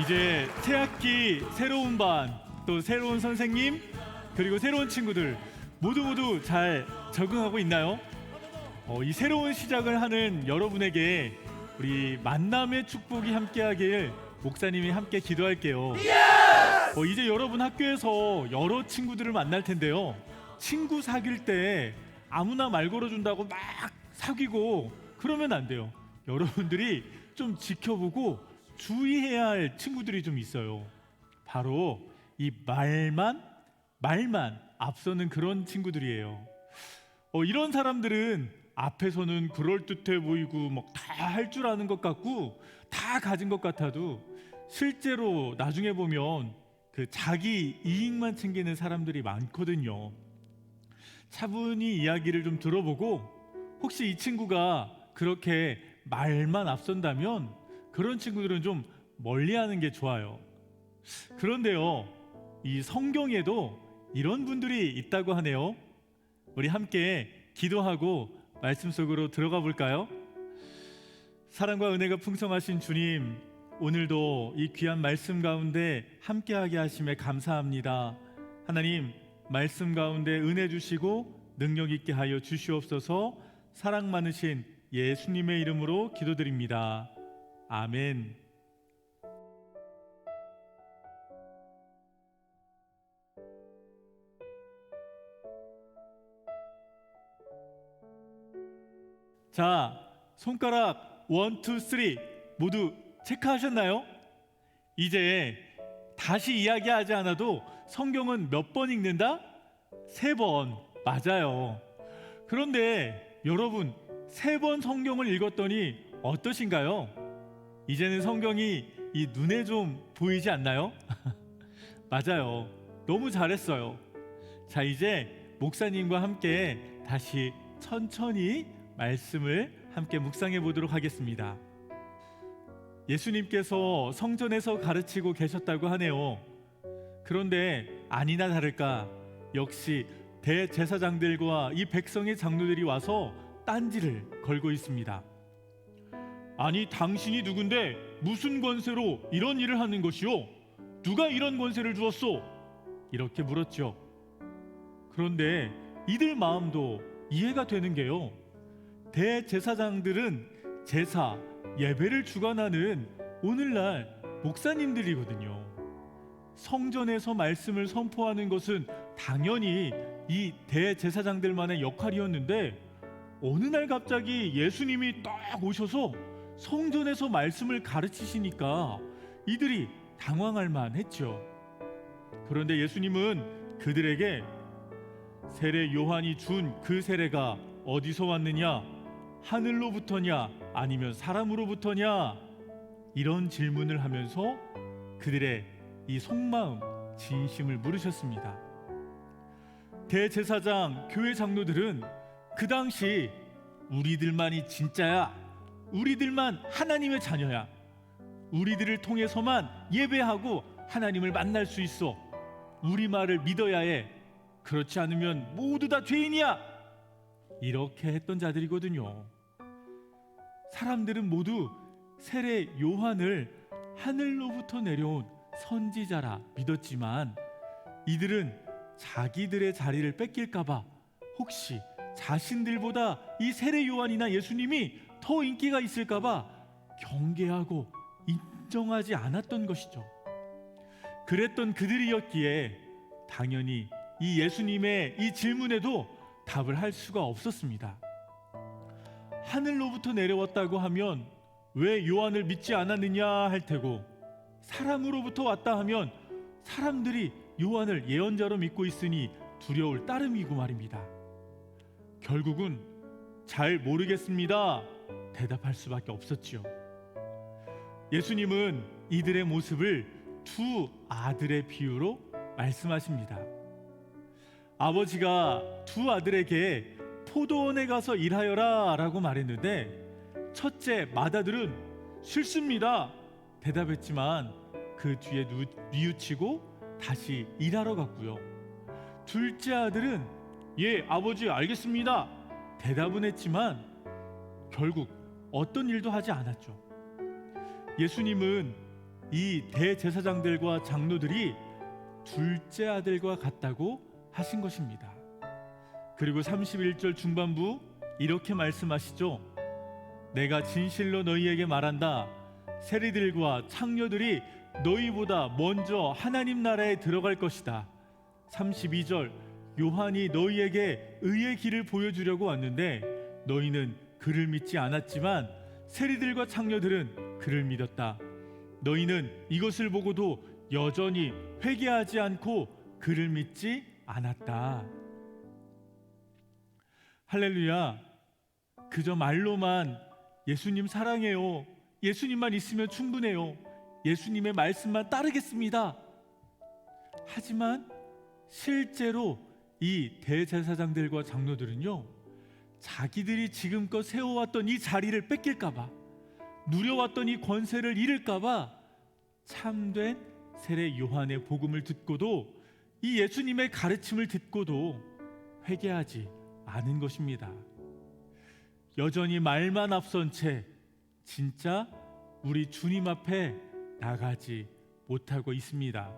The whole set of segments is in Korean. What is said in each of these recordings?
이제 새 학기 새로운 반, 또 새로운 선생님, 그리고 새로운 친구들 모두 모두 잘 적응하고 있나요? 어, 이 새로운 시작을 하는 여러분에게 우리 만남의 축복이 함께하길 목사님이 함께 기도할게요. 어, 이제 여러분 학교에서 여러 친구들을 만날 텐데요. 친구 사귈 때 아무나 말 걸어준다고 막 사귀고 그러면 안 돼요. 여러분들이 좀 지켜보고 주의해야 할 친구들이 좀 있어요. 바로 이 말만 말만 앞서는 그런 친구들이에요. 어, 이런 사람들은 앞에서는 그럴듯해 보이고 막 다 할 줄 아는 것 같고 다 가진 것 같아도 실제로 나중에 보면 그 자기 이익만 챙기는 사람들이 많거든요. 차분히 이야기를 좀 들어보고 혹시 이 친구가 그렇게 말만 앞선다면 그런 친구들은 좀 멀리하는 게 좋아요. 그런데요, 이 성경에도 이런 분들이 있다고 하네요. 우리 함께 기도하고 말씀 속으로 들어가 볼까요? 사랑과 은혜가 풍성하신 주님, 오늘도 이 귀한 말씀 가운데 함께하게 하심에 감사합니다. 하나님, 말씀 가운데 은혜 주시고 능력 있게 하여 주시옵소서. 사랑 많으신 예수님의 이름으로 기도드립니다. 아멘. 자, 손가락 원, 투, 쓰리 모두 체크하셨나요? 이제 다시 이야기하지 않아도 성경은 몇 번 읽는다? 세 번. 맞아요. 그런데 여러분, 세 번 성경을 읽었더니 어떠신가요? 이제는 성경이 이 눈에 좀 보이지 않나요? 맞아요. 너무 잘했어요. 자, 이제 목사님과 함께 다시 천천히 말씀을 함께 묵상해 보도록 하겠습니다. 예수님께서 성전에서 가르치고 계셨다고 하네요. 그런데 아니나 다를까 역시 대제사장들과 이 백성의 장로들이 와서 딴지를 걸고 있습니다. 아니 당신이 누군데 무슨 권세로 이런 일을 하는 것이오? 누가 이런 권세를 주었소? 이렇게 물었죠. 그런데 이들 마음도 이해가 되는 게요. 대제사장들은 제사, 예배를 주관하는 오늘날 목사님들이거든요. 성전에서 말씀을 선포하는 것은 당연히 이 대제사장들만의 역할이었는데 어느 날 갑자기 예수님이 딱 오셔서 성전에서 말씀을 가르치시니까 이들이 당황할 만했죠. 그런데 예수님은 그들에게 세례 요한이 준 그 세례가 어디서 왔느냐? 하늘로부터냐? 아니면 사람으로부터냐? 이런 질문을 하면서 그들의 이 속마음, 진심을 물으셨습니다. 대제사장, 교회 장로들은 그 당시 우리들만이 진짜야. 우리들만 하나님의 자녀야. 우리들을 통해서만 예배하고 하나님을 만날 수 있어. 우리 말을 믿어야 해. 그렇지 않으면 모두 다 죄인이야. 이렇게 했던 자들이거든요. 사람들은 모두 세례 요한을 하늘로부터 내려온 선지자라 믿었지만 이들은 자기들의 자리를 뺏길까봐 혹시 자신들보다 이 세례 요한이나 예수님이 더 인기가 있을까봐 경계하고 인정하지 않았던 것이죠. 그랬던 그들이었기에 당연히 이 예수님의 이 질문에도 답을 할 수가 없었습니다. 하늘로부터 내려왔다고 하면 왜 요한을 믿지 않았느냐 할 테고 사람으로부터 왔다 하면 사람들이 요한을 예언자로 믿고 있으니 두려울 따름이고 말입니다. 결국은 잘 모르겠습니다. 대답할 수밖에 없었지요. 예수님은 이들의 모습을 두 아들의 비유로 말씀하십니다. 아버지가 두 아들에게 포도원에 가서 일하여라 라고 말했는데 첫째 맏아들은 싫습니다 대답했지만 그 뒤에 누, 뉘우치고 다시 일하러 갔고요 둘째 아들은 예 아버지 알겠습니다 대답은 했지만 결국 어떤 일도 하지 않았죠 예수님은 이 대제사장들과 장로들이 둘째 아들과 같다고 하신 것입니다. 그리고 31절 중반부 이렇게 말씀하시죠. 내가 진실로 너희에게 말한다. 세리들과 창녀들이 너희보다 먼저 하나님 나라에 들어갈 것이다. 32절 요한이 너희에게 의의 길을 보여주려고 왔는데 너희는 그를 믿지 않았지만 세리들과 창녀들은 그를 믿었다. 너희는 이것을 보고도 여전히 회개하지 않고 그를 믿지 않았다. 할렐루야. 그저 말로만 예수님 사랑해요. 예수님만 있으면 충분해요. 예수님의 말씀만 따르겠습니다. 하지만 실제로 이 대제사장들과 장로들은요, 자기들이 지금껏 세워왔던 이 자리를 뺏길까봐, 누려왔던 이 권세를 잃을까봐 참된 세례 요한의 복음을 듣고도 이 예수님의 가르침을 듣고도 회개하지 않은 것입니다. 여전히 말만 앞선 채 진짜 우리 주님 앞에 나가지 못하고 있습니다.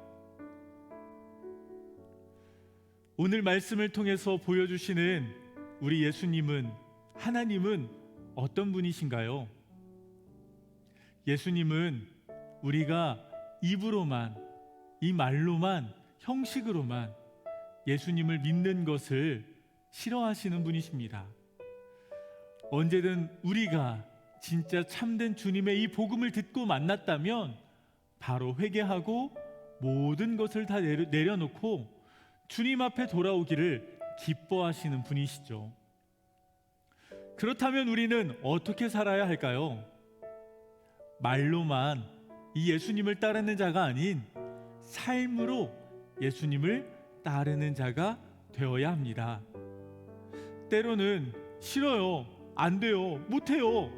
오늘 말씀을 통해서 보여주시는 우리 예수님은 하나님은 어떤 분이신가요? 예수님은 우리가 입으로만 이 말로만 형식으로만 예수님을 믿는 것을 싫어하시는 분이십니다. 언제든 우리가 진짜 참된 주님의 이 복음을 듣고 만났다면 바로 회개하고 모든 것을 다 내려, 내려놓고 주님 앞에 돌아오기를 기뻐하시는 분이시죠. 그렇다면 우리는 어떻게 살아야 할까요? 말로만 이 예수님을 따르는 자가 아닌 삶으로 예수님을 따르는 자가 되어야 합니다. 때로는 싫어요, 안 돼요, 못해요.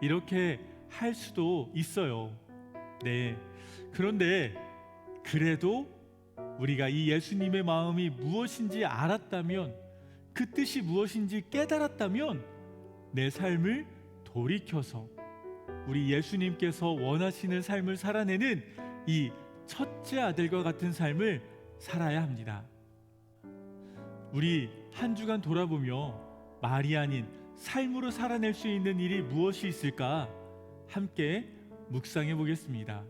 이렇게 할 수도 있어요. 네. 그런데 그래도 우리가 이 예수님의 마음이 무엇인지 알았다면 그 뜻이 무엇인지 깨달았다면 내 삶을 돌이켜서 우리 예수님께서 원하시는 삶을 살아내는 이 첫째 아들과 같은 삶을 살아야 합니다. 우리 한 주간 돌아보며 말이 아닌 삶으로 살아낼 수 있는 일이 무엇이 있을까 함께 묵상해 보겠습니다.